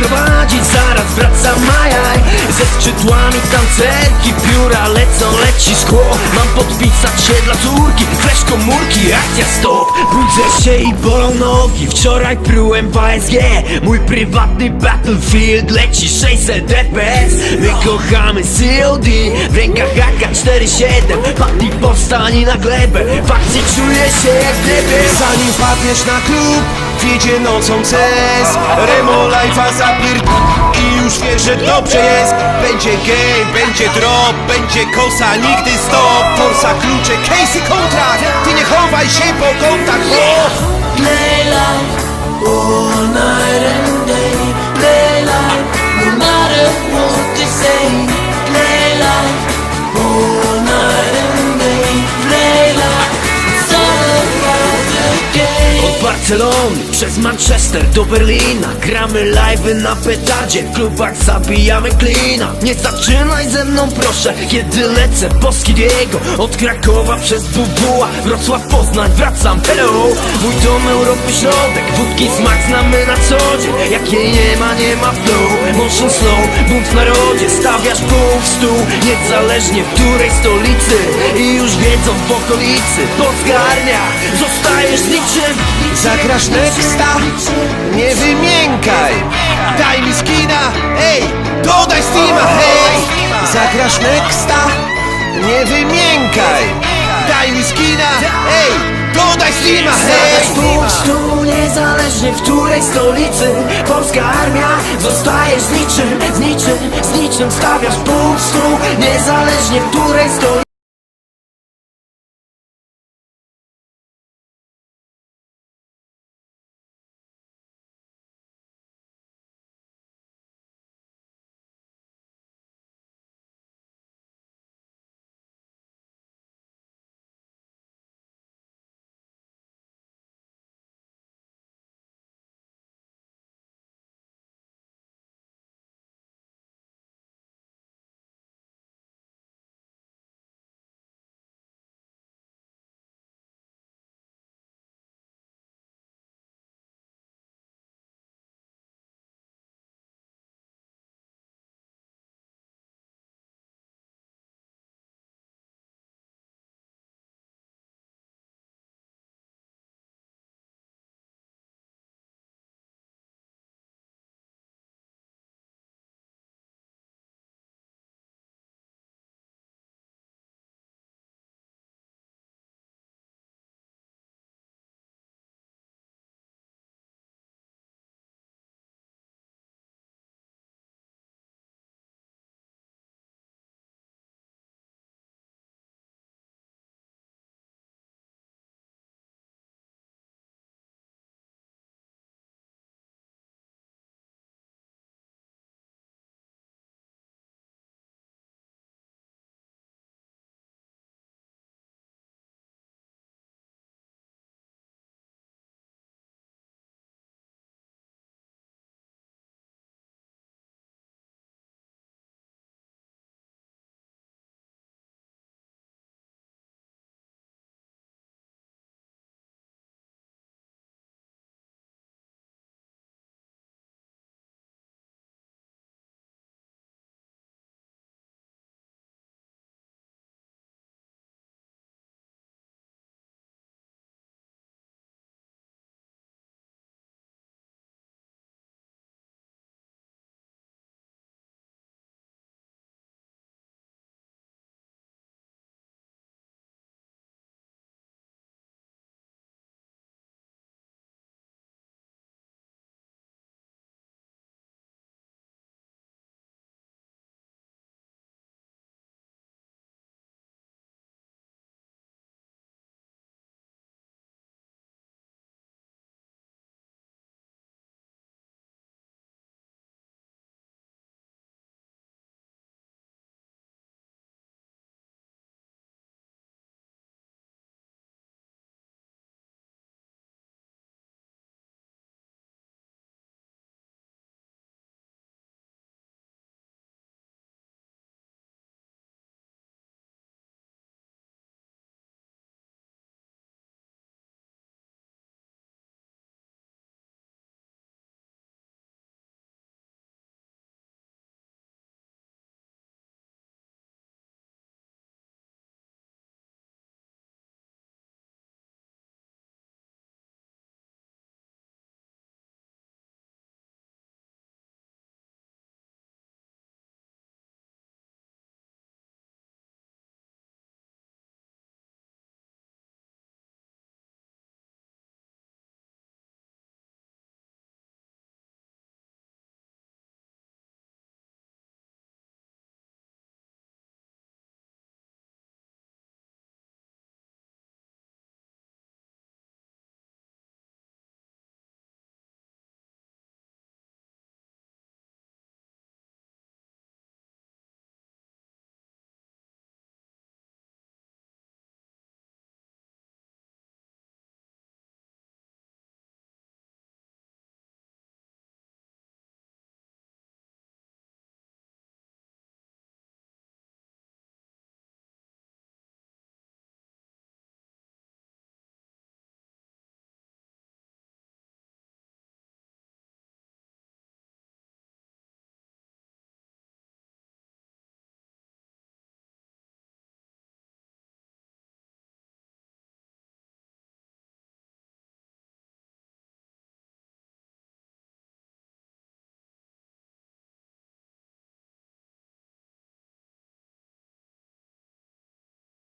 prowadzić Zaraz wraca Majaj. Ze skrzydłami tancerki Pióra lecą, leci szkło. Mam podpisać się dla córki Flash komórki, akcja stop. Budzę się i bolą nogi Wczoraj prułem w ASG Mój prywatny battlefield Leci 600 FPS My kochamy COD W rękach AK-47 Patty powstanie na glebę W akcji czuję się jak gdyby. Zanim wpadniesz na klub, wiedzie nocą CS Remo Life'a zapierd... I już wiesz, że dobrze jest Będzie game, będzie drop, będzie kosa, nigdy stop Forsa klucze, Casey kontrakt Ty nie chowaj się po kątach, bo... Play life all night and day. Play life Barcelony przez Manchester do Berlina. Gramy live'y na petardzie W klubach zabijamy klina. Nie zaczynaj ze mną proszę Kiedy lecę po Skidiego. Od Krakowa przez Bubuła Wrocław, Poznań, wracam, hello! Mój dom Europy środek Wódki smak znamy na co dzień. Jakiej nie ma, nie ma flow. Motion slow, bunt w narodzie Stawiasz pół w stół. Niezależnie w której stolicy. I już wiedzą w okolicy Polska armia Zostajesz niczym Zagrasz nexta? Nie wymiękaj. Daj mi skina, ej, dodaj Steama, hej Zagrasz nexta? Nie wymiękaj. Daj mi skina, ej, dodaj Steama, hej w stół, niezależnie w której stolicy Polska armia, zostajesz z niczym, z niczym, z niczym Stawiasz w stół, niezależnie w której stolicy